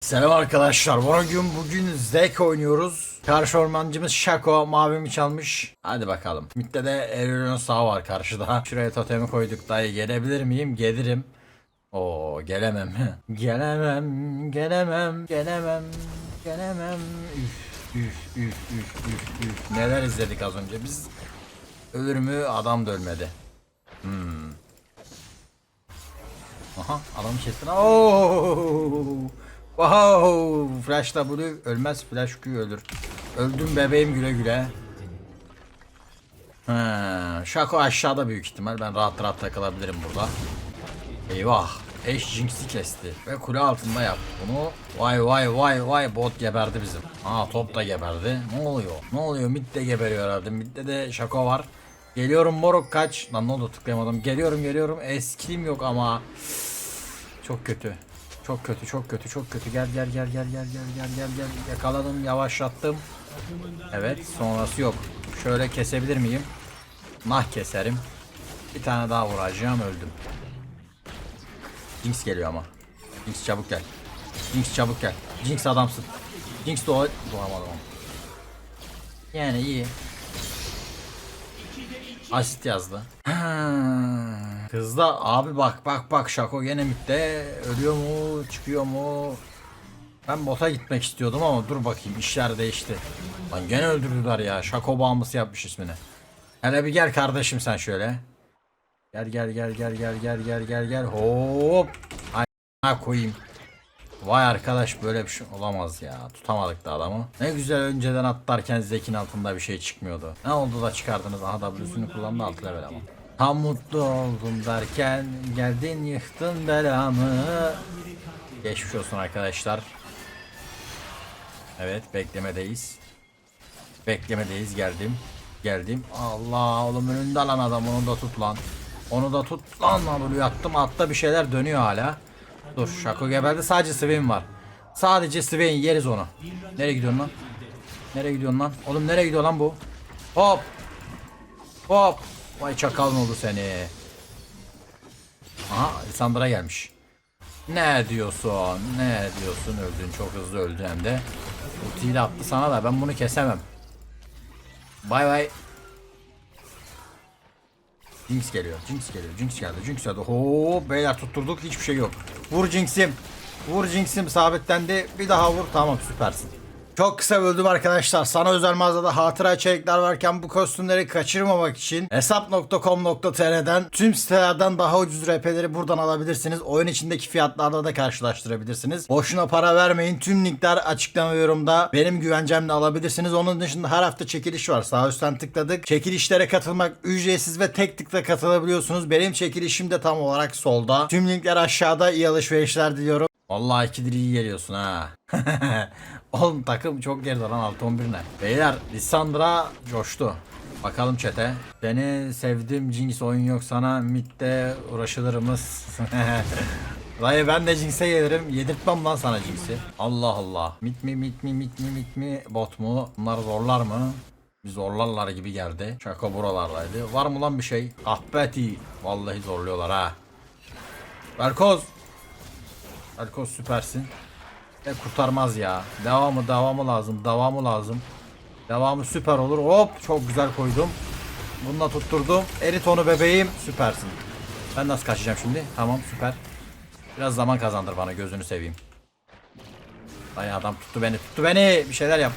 Selam arkadaşlar. Bugün bugün Zek oynuyoruz. Karşı ormancımız Şako mavimi çalmış. Hadi bakalım. Mitte de Erio'nun sağ var karşıda. Şuraya totemi koyduk dayı. Gelebilir miyim? Gelirim. Oo gelemem. gelemem, gelemem, gelemem, gelemem. Üf, üf, üf, üf, üf, üf. Neler izledik az önce biz. Ölür mü? Adam da ölmedi. Hmm. Aha adamı kestin. Oo! Wow! Flash W ölmez Flash Q ölür. Öldüm bebeğim güle güle. Ha, Şako aşağıda büyük ihtimal. Ben rahat rahat takılabilirim burada. Eyvah. Eş Jinx'i kesti. Ve kule altında yap. Bunu vay vay vay vay bot geberdi bizim. Aa top da geberdi. Ne oluyor? Ne oluyor? Mid de geberiyor herhalde. Mid'de de Şako var. Geliyorum moruk kaç. Lan ne oldu tıklayamadım. Geliyorum geliyorum. Esklim yok ama. Çok kötü. Çok kötü, çok kötü, çok kötü. Gel gel gel gel gel gel gel gel gel. Yakaladım, yavaşlattım. Evet, sonrası yok. Şöyle kesebilir miyim? Nah keserim. Bir tane daha vuracağım, öldüm. Jinx geliyor ama. Jinx çabuk gel. Jinx çabuk gel. Jinx adamsın. Jinx doğa... Doğamadım ama. Yani iyi. Asit yazdı. Kızda abi bak bak bak Şako gene mitte ölüyor mu çıkıyor mu? Ben bota gitmek istiyordum ama dur bakayım işler değişti. Lan gene öldürdüler ya Şako bağımlısı yapmış ismini. Hele bir gel kardeşim sen şöyle. Gel gel gel gel gel gel gel gel gel hop. Ay koyayım. Vay arkadaş böyle bir şey olamaz ya. Tutamadık da adamı. Ne güzel önceden atlarken zekin altında bir şey çıkmıyordu. Ne oldu da çıkardınız? Aha W'sünü kullandı 6 level ama. Tam mutlu oldum derken geldin yıktın belamı. Geçmiş olsun arkadaşlar. Evet beklemedeyiz. Beklemedeyiz geldim. Geldim. Allah oğlum önünde lan adam onu da tut lan. Onu da tut lan lan bunu yattım altta bir şeyler dönüyor hala. Dur Şako geberdi sadece Swain var. Sadece Swain yeriz onu. Nereye gidiyorsun lan? Nereye gidiyorsun lan? Oğlum nereye gidiyor lan bu? Hop. Hop. Vay çakal oldu seni. Aha Lisandra gelmiş. Ne diyorsun? Ne diyorsun? Öldün çok hızlı öldü hem de. Ultiyle attı sana da ben bunu kesemem. Bay bay. Jinx geliyor. Jinx geliyor. Jinx geldi. Jinx geldi. Hop beyler tutturduk. Hiçbir şey yok. Vur Jinx'im. Vur Jinx'im sabitlendi. Bir daha vur. Tamam süpersin. Çok kısa böldüm arkadaşlar. Sana özel mağazada hatıra içerikler varken bu kostümleri kaçırmamak için hesap.com.tr'den tüm sitelerden daha ucuz RP'leri buradan alabilirsiniz. Oyun içindeki fiyatlarla da karşılaştırabilirsiniz. Boşuna para vermeyin. Tüm linkler açıklama yorumda. Benim güvencemle alabilirsiniz. Onun dışında her hafta çekiliş var. Sağ üstten tıkladık. Çekilişlere katılmak ücretsiz ve tek tıkla katılabiliyorsunuz. Benim çekilişim de tam olarak solda. Tüm linkler aşağıda. İyi alışverişler diliyorum. Vallahi ikidir iyi geliyorsun ha. Oğlum takım çok geride lan 6-11 ne? Beyler Lissandra coştu. Bakalım çete. Seni sevdim Jinx oyun yok sana midde uğraşılırımız. Dayı ben de Jinx'e gelirim. Yedirtmem lan sana Jinx'i. Allah Allah. Mit mi mit mi mit mi mit mi bot mu? Bunlar zorlar mı? Bir zorlarlar gibi geldi. Şaka buralardaydı. Var mı lan bir şey? Kahpeti. Vallahi zorluyorlar ha. Berkoz. Berkoz süpersin. E kurtarmaz ya. Devamı devamı lazım. Devamı lazım. Devamı süper olur. Hop çok güzel koydum. Bununla tutturdum. Erit onu bebeğim. Süpersin. Ben nasıl kaçacağım şimdi? Tamam süper. Biraz zaman kazandır bana gözünü seveyim. Ay adam tuttu beni tuttu beni. Bir şeyler yap.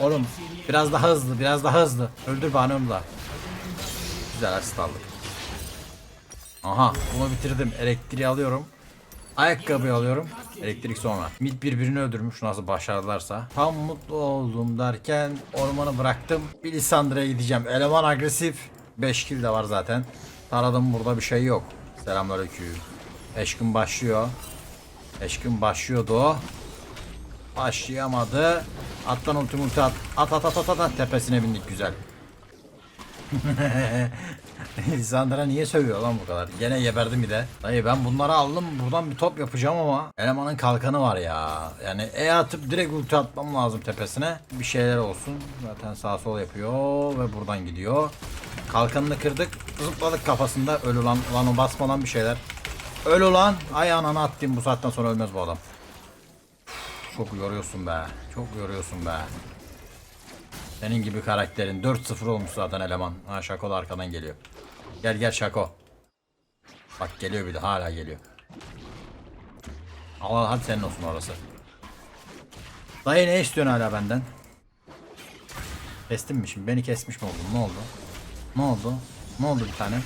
Oğlum biraz daha hızlı biraz daha hızlı. Öldür bana da. Güzel asist aldık. Aha bunu bitirdim. Elektriği alıyorum. Ayakkabı alıyorum. Elektrik sonra. Mid birbirini öldürmüş nasıl başardılarsa. Tam mutlu oldum derken ormanı bıraktım. Bir Lisandra'ya gideceğim. Eleman agresif. 5 kill de var zaten. Taradım burada bir şey yok. Selamünaleyküm. Eşkin başlıyor. Eşkin başlıyordu. Başlayamadı. Attan ulti multi at. At at at at at. at. Tepesine bindik güzel. Lisandra niye sövüyor lan bu kadar? Gene geberdim bir de. Dayı ben bunları aldım buradan bir top yapacağım ama elemanın kalkanı var ya. Yani E atıp direkt ulti atmam lazım tepesine. Bir şeyler olsun. Zaten sağ sol yapıyor ve buradan gidiyor. Kalkanını kırdık. Zıpladık kafasında. Öl ulan. Ulan o basmadan bir şeyler. Öl ulan. Ay ananı attım bu saatten sonra ölmez bu adam. çok yoruyorsun be. Çok yoruyorsun be. Senin gibi karakterin 4-0 olmuş zaten eleman. Ha Şako da arkadan geliyor. Gel gel Şako. Bak geliyor bir de hala geliyor. Allah hadi senin olsun orası. Dayı ne istiyorsun hala benden? Kestin mi şimdi? Beni kesmiş mi oldun? Ne oldu? Ne oldu? Ne oldu bir tane?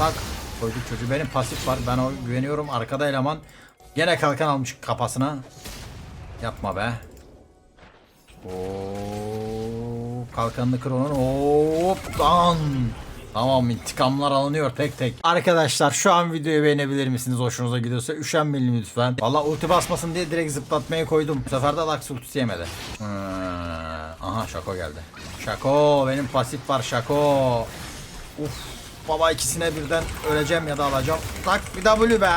Bak koyduk çocuğu. Benim pasif var. Ben o güveniyorum. Arkada eleman. Gene kalkan almış kafasına. Yapma be. Oo, kalkanını kır onun. Hop lan. Tamam intikamlar alınıyor tek tek. Arkadaşlar şu an videoyu beğenebilir misiniz? Hoşunuza gidiyorsa üşenmeyin lütfen. Valla ulti basmasın diye direkt zıplatmaya koydum. Bu sefer de Lux ultisi yemedi. Hmm, aha Şako geldi. Şako benim pasif var Şako. Uf baba ikisine birden öleceğim ya da alacağım. Tak bir W be.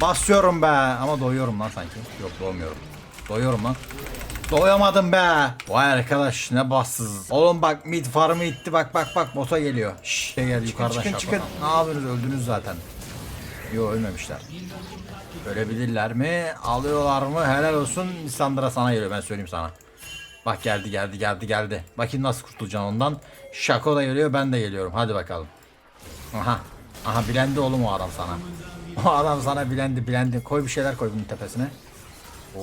Basıyorum be. Ama doyuyorum lan sanki. Yok doymuyorum. Doyuyorum lan. Doyamadım be. Vay arkadaş ne bassız. Oğlum bak mid farmı itti bak bak bak bota geliyor. Şşş şey geldi yukarıdan çıkın, çıkın. Ne yapıyorsunuz öldünüz zaten. Yo ölmemişler. Ölebilirler mi? Alıyorlar mı? Helal olsun. Lisandra sana geliyor ben söyleyeyim sana. Bak geldi geldi geldi geldi. Bakayım nasıl kurtulacaksın ondan. Şako da geliyor ben de geliyorum. Hadi bakalım. Aha. Aha bilendi oğlum o adam sana. O adam sana bilendi bilendi. Koy bir şeyler koy bunun tepesine. Oo,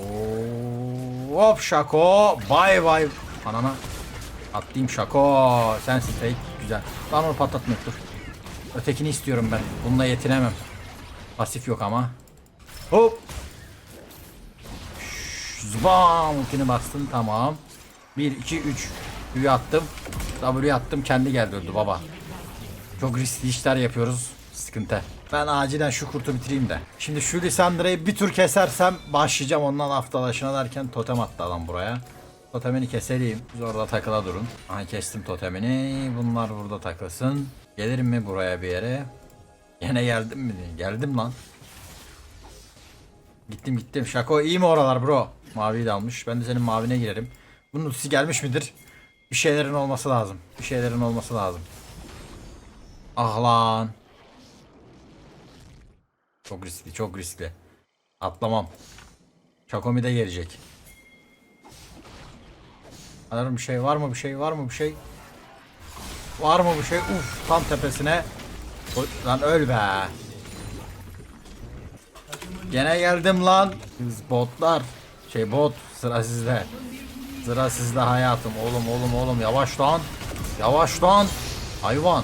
hop Şako. Bay bay. Anana. Atlayayım Şako. Sensin fake. Güzel. Lan onu patlatma dur. Ötekini istiyorum ben. Bununla yetinemem. Pasif yok ama. Hop. Zbam. Ultini bastın tamam. 1 2 3. Ü attım. W attım kendi geldi öldü baba. Çok riskli işler yapıyoruz. Sıkıntı. Ben acilen şu kurtu bitireyim de. Şimdi şu Lisandra'yı bir tur kesersem başlayacağım ondan haftalaşına derken totem attı adam buraya. Totemini keseleyim. Siz orada takıla durun. Aha kestim totemini. Bunlar burada takılsın. Gelirim mi buraya bir yere? Yine geldim mi? Geldim lan. Gittim gittim. Şako iyi mi oralar bro? Maviyi de almış. Ben de senin mavine girerim. Bunun ultisi gelmiş midir? Bir şeylerin olması lazım. Bir şeylerin olması lazım. Ah lan. Çok riskli, çok riskli. Atlamam. Şakomi de gelecek. Sanırım bir şey var mı bir şey var mı bir şey? Var mı bir şey? Uf tam tepesine. Lan öl be. Gene geldim lan. Siz botlar. Şey bot sıra sizde. Sıra sizde hayatım. Oğlum oğlum oğlum yavaş lan. Yavaş lan. Hayvan.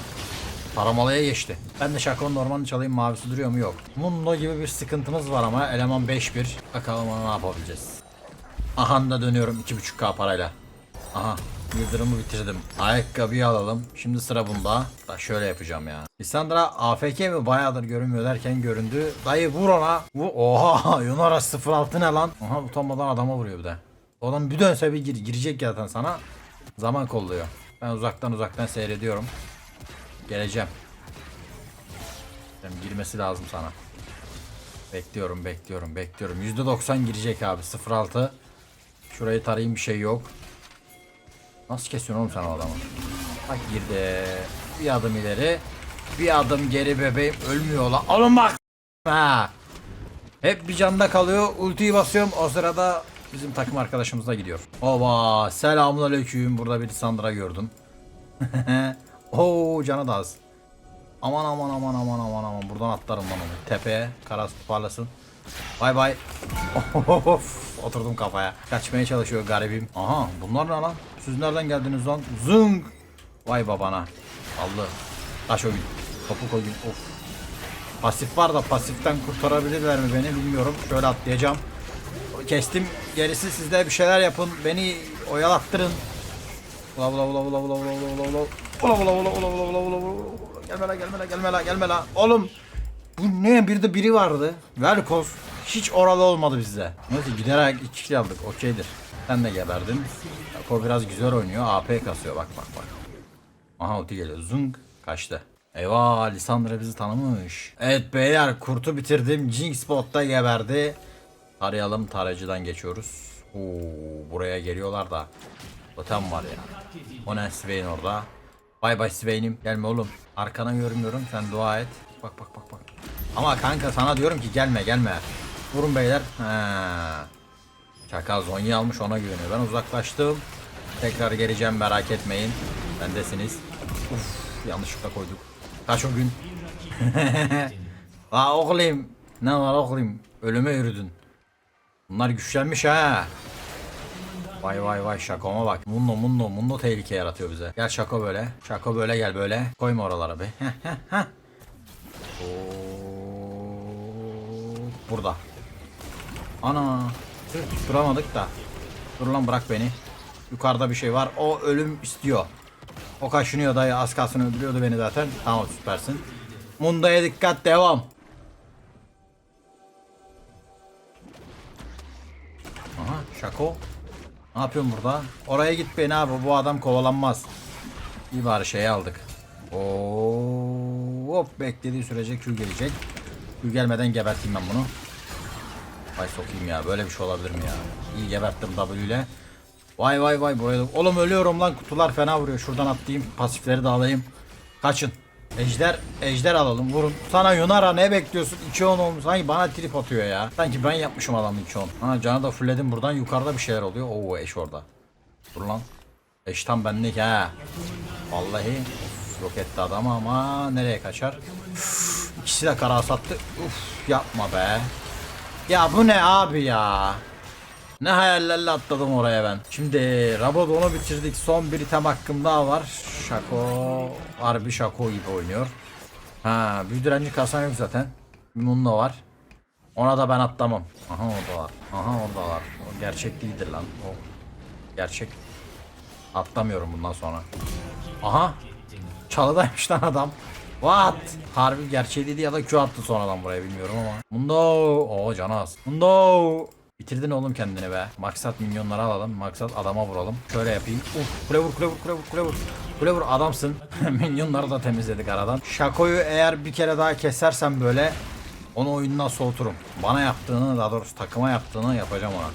Taramalaya geçti. Ben de Şako'nun ormanı çalayım mavisi duruyor mu yok. Mundo gibi bir sıkıntımız var ama eleman 5-1. Bakalım onu ne yapabileceğiz. Aha da dönüyorum 2.5k parayla. Aha yıldırımı bitirdim. Ayakkabıyı alalım. Şimdi sıra bunda. Da şöyle yapacağım ya. Lissandra AFK mi bayağıdır görünmüyor derken göründü. Dayı vur ona. Vur. Oha Yunara 06 ne lan? Aha utanmadan adama vuruyor bir de. O adam bir dönse bir gir girecek zaten sana. Zaman kolluyor. Ben uzaktan uzaktan seyrediyorum. Geleceğim. Benim girmesi lazım sana. Bekliyorum, bekliyorum, bekliyorum. %90 girecek abi. 06. Şurayı tarayayım bir şey yok. Nasıl kesiyorsun oğlum sen o adamı? Bak girdi. Bir adım ileri. Bir adım geri bebeğim. Ölmüyor lan. Alın bak. Ha. Hep bir canda kalıyor. Ultiyi basıyorum. O sırada bizim takım arkadaşımız da gidiyor. Oba. Selamun aleyküm. Burada bir Sandra gördüm. Oo canı da az. Aman aman aman aman aman aman buradan atlarım lan onu. Tepeye karas parlasın. Bay bay. Of, oturdum kafaya. Kaçmaya çalışıyor garibim. Aha bunlar ne lan? Siz nereden geldiniz lan? Zung. Vay babana. Aldı. Taş o gün. Topuk o gün. Of. Pasif var da pasiften kurtarabilirler mi beni bilmiyorum. Şöyle atlayacağım. Kestim. Gerisi sizde bir şeyler yapın. Beni oyalattırın. Ula ula ula ula ula ula ula ula ula ula ula ula ula ula ula ula ula Gelme la gelme la gelme la gelme la Oğlum Bu ne? Bir de biri vardı. Velkos Hiç oralı olmadı bizde. Neyse giderek iki kill aldık. Okeydir. Sen de geberdin O biraz güzel oynuyor. AP kasıyor. Bak bak bak. Aha ulti geliyor. Zung kaçtı. Eyvah Lisandra bizi tanımış. Evet beyler kurtu bitirdim. Jinx botta geberdi. Tarayalım tarayıcıdan geçiyoruz. Oo, buraya geliyorlar da. Totem var ya. O ne? Swain orada. Bay bay Swain'im. Gelme oğlum. Arkana görmüyorum. Sen dua et. Bak bak bak bak. Ama kanka sana diyorum ki gelme gelme. Vurun beyler. Çakal Zonya almış ona güveniyor. Ben uzaklaştım. Tekrar geleceğim merak etmeyin. Bendesiniz. Uf yanlışlıkla koyduk. Kaç o gün? La oğlum. Ne var oğlum? Ölüme yürüdün. Bunlar güçlenmiş ha. Vay vay vay şakoma bak. Mundo mundo mundo tehlike yaratıyor bize. Gel şako böyle. Şako böyle gel böyle. Koyma oralara be. Burada. Ana. Duramadık da. Dur lan bırak beni. Yukarıda bir şey var. O ölüm istiyor. O kaşınıyor dayı. Az kalsın öldürüyordu beni zaten. Tamam süpersin. Munda'ya dikkat devam. Aha şako. Ne yapıyorsun burada? Oraya git beni abi. Bu adam kovalanmaz. İyi bari şeyi aldık. Oo, hop beklediği sürece Q gelecek. Q gelmeden geberteyim ben bunu. Vay sokayım ya. Böyle bir şey olabilir mi ya? İyi geberttim W ile. Vay vay vay buraya Oğlum ölüyorum lan kutular fena vuruyor. Şuradan atlayayım. Pasifleri de alayım. Kaçın. Ejder, ejder alalım. Vurun. Sana Yunara ne bekliyorsun? 2-10 olmuş. Sanki bana trip atıyor ya. Sanki ben yapmışım adamı 2-10. Ha canı da fullledim buradan. Yukarıda bir şeyler oluyor. Oo eş orada. Dur lan. Eş tam benlik ha. Vallahi uf, yok adamı ama nereye kaçar? Üf, İkisi de kara sattı. Uf yapma be. Ya bu ne abi ya? Ne hayallerle atladım oraya ben. Şimdi Rabadon'u bitirdik. Son bir item hakkım daha var. Şako. Harbi Şako gibi oynuyor. Ha, büyü direnci kasan yok zaten. Bununla var. Ona da ben atlamam. Aha oradalar. Aha oradalar. O gerçek değildir lan. O gerçek. Atlamıyorum bundan sonra. Aha. Çalıdaymış lan adam. What? Harbi gerçeğiydi ya da Q attı sonradan buraya bilmiyorum ama. Mundo. Oo canı az. Mundo. Bitirdin oğlum kendini be. Maksat minyonları alalım. Maksat adama vuralım. Şöyle yapayım. Uf kule vur kule vur kule vur kule vur. Kule vur adamsın. minyonları da temizledik aradan. Şakoyu eğer bir kere daha kesersem böyle onu oyundan soğuturum. Bana yaptığını daha doğrusu takıma yaptığını yapacağım ona.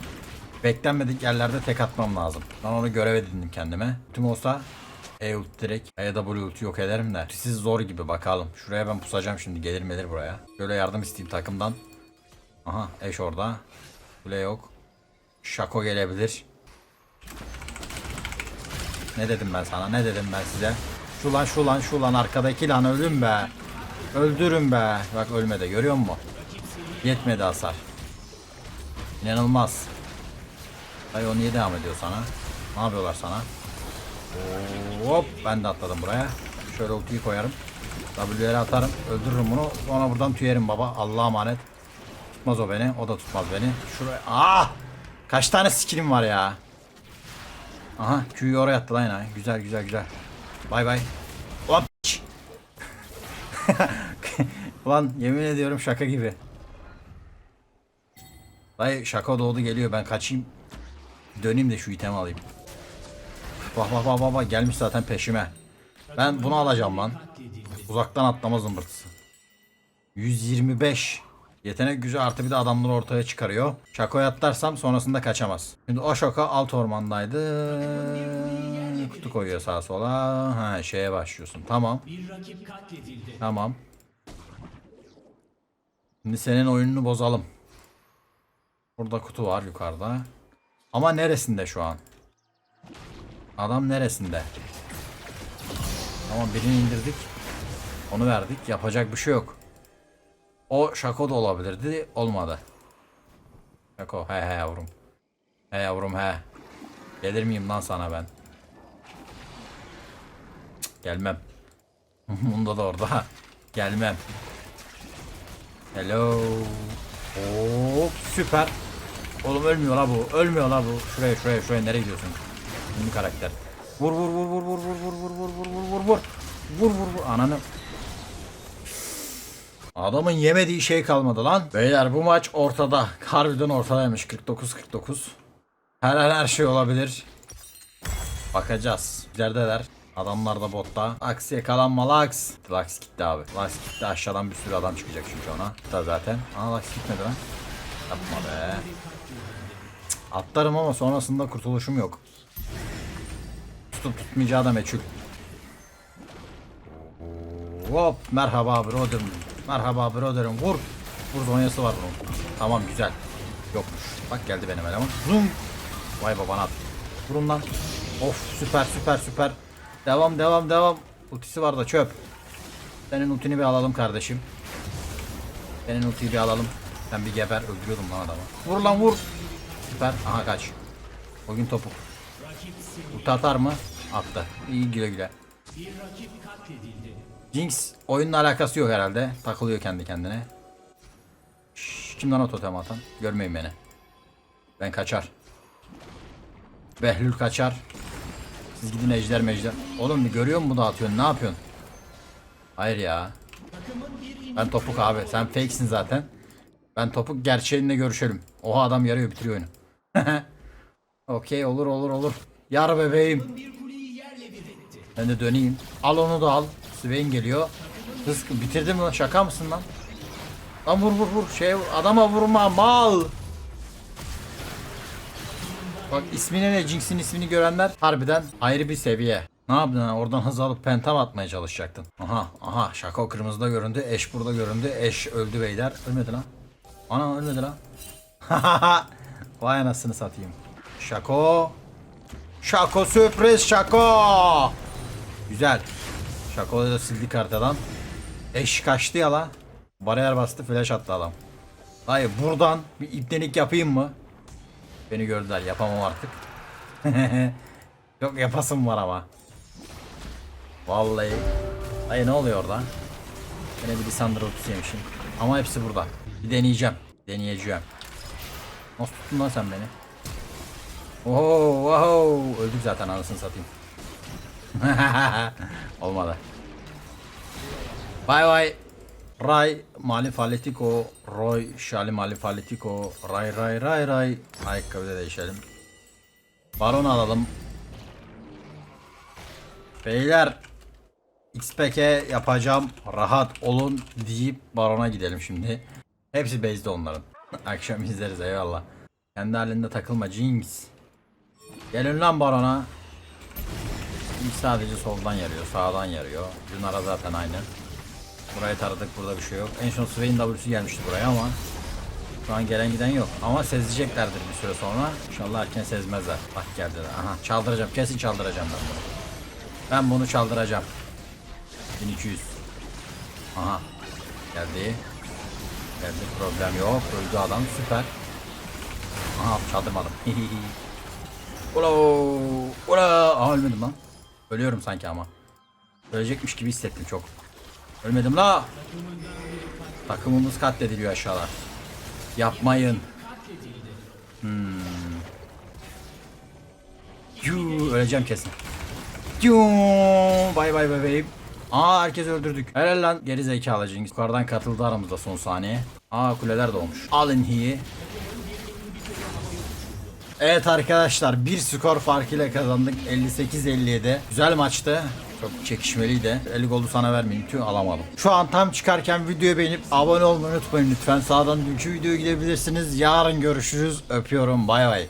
Beklenmedik yerlerde tek atmam lazım. Ben onu görev edindim kendime. Tüm olsa E ult direkt EW ulti yok ederim de. Siz zor gibi bakalım. Şuraya ben pusacağım şimdi gelir melir buraya. Böyle yardım isteyeyim takımdan. Aha eş orada. Kule yok. Şako gelebilir. Ne dedim ben sana ne dedim ben size. Şu lan şu lan şu lan arkadaki lan öldüm be. Öldürün be. Bak ölmedi görüyor musun? Yetmedi hasar. İnanılmaz. Dayı o niye devam ediyor sana? Ne yapıyorlar sana? Hop ben de atladım buraya. Şöyle ultiyi koyarım. W'leri atarım. Öldürürüm bunu. Sonra buradan tüyerim baba. Allah'a emanet. Tutmaz o beni. O da tutmaz beni. Şuraya. Ah! Kaç tane skillim var ya. Aha Q'yu oraya attı lan. Güzel güzel güzel. Bay bay. Hop. Ulan yemin ediyorum şaka gibi. Dayı şaka doğdu geliyor ben kaçayım. Döneyim de şu itemi alayım. Bak bak bak bak gelmiş zaten peşime. Ben bunu alacağım lan. Uzaktan atlama zımbırtısı. 125. Yetenek gücü artı bir de adamları ortaya çıkarıyor. Şakoya atlarsam sonrasında kaçamaz. Şimdi o şaka alt ormandaydı. Kutu koyuyor sağa sola. Ha şeye başlıyorsun. Tamam. Tamam. Şimdi senin oyununu bozalım. Burada kutu var yukarıda. Ama neresinde şu an? Adam neresinde? Tamam birini indirdik. Onu verdik. Yapacak bir şey yok. O Şako da olabilirdi. Olmadı. Şako he he yavrum. He yavrum he. Gelir miyim lan sana ben? Gelmem. Bunda da orada. Gelmem. Hello. Hop süper. Oğlum ölmüyor la bu. Ölmüyor la bu. Şuraya şuraya şuraya nereye gidiyorsun? Ünlü karakter. Vur vur vur vur vur vur vur vur vur vur vur vur vur. Vur vur vur. Ananı. Adamın yemediği şey kalmadı lan. Beyler bu maç ortada. Harbiden ortadaymış. 49-49. Her an her şey olabilir. Bakacağız. İlerideler. Adamlar da botta. Aksi yakalanma Lux. Lux gitti abi. Lux gitti aşağıdan bir sürü adam çıkacak çünkü ona. Da zaten. Aa Lux gitmedi lan. Yapma be. Cık, Atlarım ama sonrasında kurtuluşum yok. Tutup tutmayacağı da meçhul. Hop merhaba brother'ım. Merhaba brother'ım vur. Vur zonyası var bunun. Tamam güzel. Yokmuş. Bak geldi benim eleman. Zoom. Vay babana at. Vurun lan. Of süper süper süper. Devam devam devam. Ultisi var da çöp. Senin ultini bir alalım kardeşim. Senin ultiyi bir alalım. Sen bir geber öldürüyordum lan adamı. Vur lan vur. Süper. Aha kaç. Bugün topuk. Ulti atar mı? Attı. İyi güle güle. Jinx oyunla alakası yok herhalde. Takılıyor kendi kendine. Şşş, kim lan o totem atan? Görmeyin beni. Ben kaçar. Behlül kaçar. Siz gidin ejder mejder. Oğlum görüyor musun bu dağıtıyorsun? Ne yapıyorsun? Hayır ya. Ben topuk abi. Sen fakesin zaten. Ben topuk gerçeğinle görüşelim. Oha adam yarıyor bitiriyor oyunu. Okey olur olur olur. Yar bebeğim. Ben de döneyim. Al onu da al. Swain geliyor. Hız bitirdim mi? Şaka mısın lan? Lan vur vur vur. Şey adama vurma mal. Bak ismini ne Jinx'in ismini görenler harbiden ayrı bir seviye. Ne yaptın ha? Oradan hız alıp pentam atmaya çalışacaktın. Aha aha Şako kırmızıda göründü. Eş burada göründü. Eş öldü beyler. Ölmedi lan. Ana ölmedi lan. Vay anasını satayım. Şako. Şako sürpriz Şako. Güzel. Şako'yu da sildik haritadan. Eş kaçtı ya lan. Bariyer bastı flash attı adam. Hayır buradan bir ipnelik yapayım mı? Beni gördüler yapamam artık. Çok yapasım var ama. Vallahi. Hayır ne oluyor orada? Yine bir ultisi yemişim. Ama hepsi burada. Bir deneyeceğim. Deneyeceğim. Nasıl tuttun lan sen beni? Oo, wow. Öldük zaten anasını satayım. Olmadı. Bay bay. Ray Malifaletico, Roy Şali Malifaletico, Ray Ray Ray Ray. Ayakkabı da değişelim. Baron alalım. Beyler XPK yapacağım rahat olun deyip Baron'a gidelim şimdi. Hepsi base'de onların. Akşam izleriz eyvallah. Kendi halinde takılma Jinx. Gelin lan Baron'a. Sadece soldan yarıyor, sağdan yarıyor. Lunara zaten aynı. Burayı taradık burada bir şey yok. En son Swain W'si gelmişti buraya ama şu an gelen giden yok. Ama sezeceklerdir bir süre sonra. İnşallah erken sezmezler. Bak geldiler. Aha çaldıracağım. Kesin çaldıracağım ben bunu. Ben bunu çaldıracağım. 1200. Aha. Geldi. Geldi problem yok. Öldü adam süper. Aha çaldırmadım. Ula ula. Aha ölmedim lan. Ölüyorum sanki ama. Ölecekmiş gibi hissettim çok. Ölmedim la. Takımımız katlediliyor aşağılar. Yapmayın. Hmm. Yuu, öleceğim kesin. Yuu, bay bay bebeğim. Aa herkes öldürdük. Helal lan geri zekalı Cengiz. Yukarıdan katıldı aramızda son saniye. Aa kuleler doğmuş. Alın hiyi. Evet arkadaşlar bir skor farkıyla kazandık 58-57. Güzel maçtı. Çok çekişmeliydi. 50 golü sana vermeyeyim. Tüh alamadım. Şu an tam çıkarken videoyu beğenip abone olmayı unutmayın lütfen. Sağdan dünkü videoya gidebilirsiniz. Yarın görüşürüz. Öpüyorum. Bay bay.